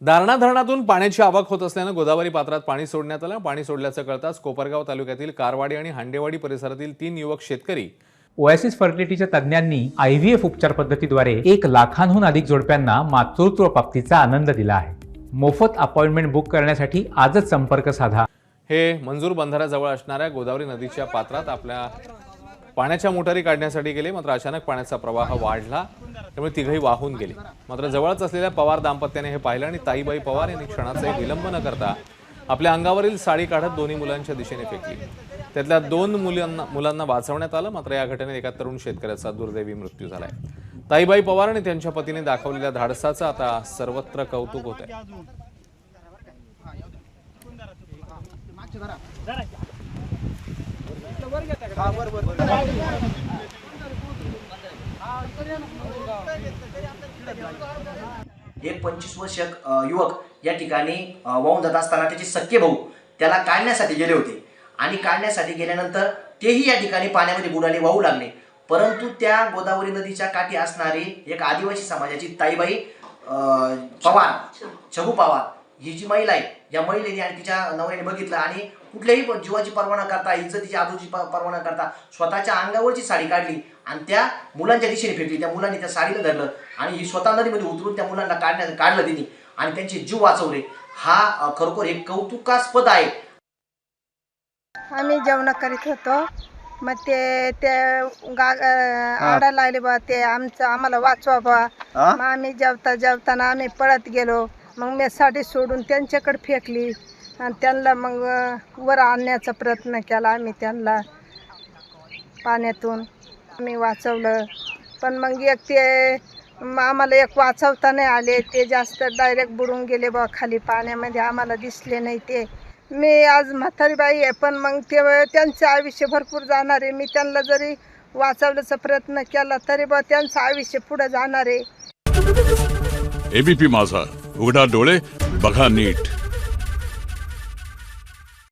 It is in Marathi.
दारणा धरणातून पाण्याची आवक होत असल्यानं गोदावरी पात्रात पाणी सोडण्यात आलं. पाणी सोडल्याचं कळताच कोपरगाव तालुक्यातील कारवाडी आणि हांडेवाडी परिसरातील तीन युवक शेतकरी ओएसिस फर्टिलिटीच्या तज्ज्ञांनी आय व्ही एफ उपचार पद्धतीद्वारे एक लाखांहून अधिक जोडप्यांना मातृत्व प्राप्तीचा आनंद दिला आहे. मोफत अपॉइंटमेंट बुक करण्यासाठी आजच संपर्क साधा. हे मंजूर बंधाऱ्याजवळ असणाऱ्या गोदावरी नदीच्या पात्रात आपल्या पाण्याच्या मोटारी काढण्यासाठी गेले मात्र अचानक पाण्याचा प्रवाह वाढला. त्यामुळे तिघही वाहून गेले. मात्र जवळच असलेल्या पवार दाम्पत्याने हे पाहिलं आणि ताईबाई पवार यांनी क्षणाचाही विलंब न करता आपल्या अंगावरील साडी काढत दोन्ही मुलांच्या दिशेने फेकली. त्यातल्या दोन मुलांना मुलांना वाचवण्यात आलं मात्र या घटनेत एका तरुण शेतकऱ्याचा दुर्दैवी मृत्यू झालाय. ताईबाई पवार आणि त्यांच्या पतीने दाखवलेल्या धाडसाचं आता सर्वत्र कौतुक होत आहे एक पंचवीस वर्ष युवक या ठिकाणी वाहून जात असताना त्याचे सख्खे भाऊ त्याला काढण्यासाठी गेले होते. आणि काढण्यासाठी गेल्यानंतर तेही या ठिकाणी पाण्यामध्ये बुडाले वाहू लागले. परंतु त्या गोदावरी नदीच्या काठी असणारी एक आदिवासी समाजाची ताईबाई अ, पवार छगू पवार ही जी महिला आहे या महिलेने आणि तिच्या नवऱ्याने बघितलं आणि कुठल्याही जीवाची पर्वा न करता इज्जतीची आदूची प- पर्वा न करता स्वतःच्या अंगावरची साडी काढली आणि त्या मुलांच्या दिशेने फेकली त्या मुलांनी त्या साडीला धरलं आणि ही स्वतः नदीमध्ये उतरून त्या मुलांना काढण्यात काढलं तिने आणि त्यांचे जीव वाचवले. हा खरोखर हे कौतुकास्पद आहे. आम्ही जेवण करीत होतो. मग ते ते गा आडायला लागले बा ते आमचं आम्हाला वाचवा बा. आम्ही जेवता जेवताना आम्ही पळत गेलो. मग मी साडी सोडून त्यांच्याकडे फेकली आणि त्यांना मग वर आणण्याचा प्रयत्न केला आम्ही त्यांना पाण्यातून. आम्ही वाचवलं. पण मग एक ते आम्हाला एक वाचवता नाही आले. ते जास्त डायरेक्ट बुडून गेले बा खाली पाण्यामध्ये. आम्हाला दिसले नाही ते. मी आज म्हातारी बाई आहे पण मग ते त्यांचं आयुष्य भरपूर जाणार आहे. मी त्यांना जरी वाचवण्याचा प्रयत्न केला तरी बा त्यांचं आयुष्य पुढे जाणार आहे. एबीपी माझा. उघडा डोळे बघा नीट.